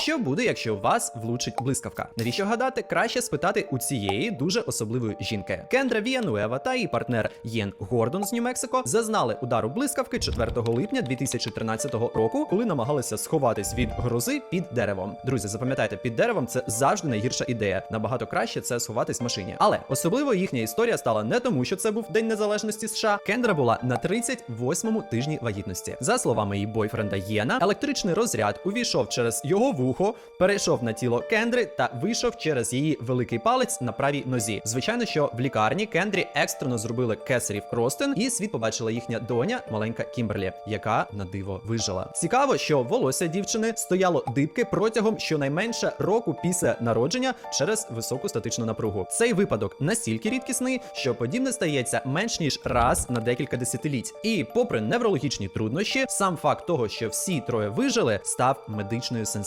Що буде, якщо вас влучить блискавка? Навіщо гадати? Краще спитати у цієї дуже особливої жінки. Кендра Віануева та її партнер Єн Гордон з Нью-Мексико зазнали удару блискавки 4 липня 2013 року, коли намагалися сховатись від грози під деревом. Друзі, запам'ятайте, під деревом це завжди найгірша ідея. Набагато краще це сховатись в машині. Але особливо їхня історія стала не тому, що це був День Незалежності США. Кендра була на 38-му тижні вагітності. За словами її бойфренда Єна, електричний розряд увійшов через його вухо, перейшов на тіло Кендри та вийшов через її великий палець на правій нозі. Звичайно, що в лікарні Кендрі екстрено зробили кесарів ростин, і світ побачила їхня доня, маленька Кімберлі, яка на диво вижила. Цікаво, що волосся дівчини стояло дибки протягом щонайменше року після народження через високу статичну напругу. Цей випадок настільки рідкісний, що подібне стається менш ніж раз на декілька десятиліть. І, попри неврологічні труднощі, сам факт того, що всі троє вижили, став медичною сенсацією.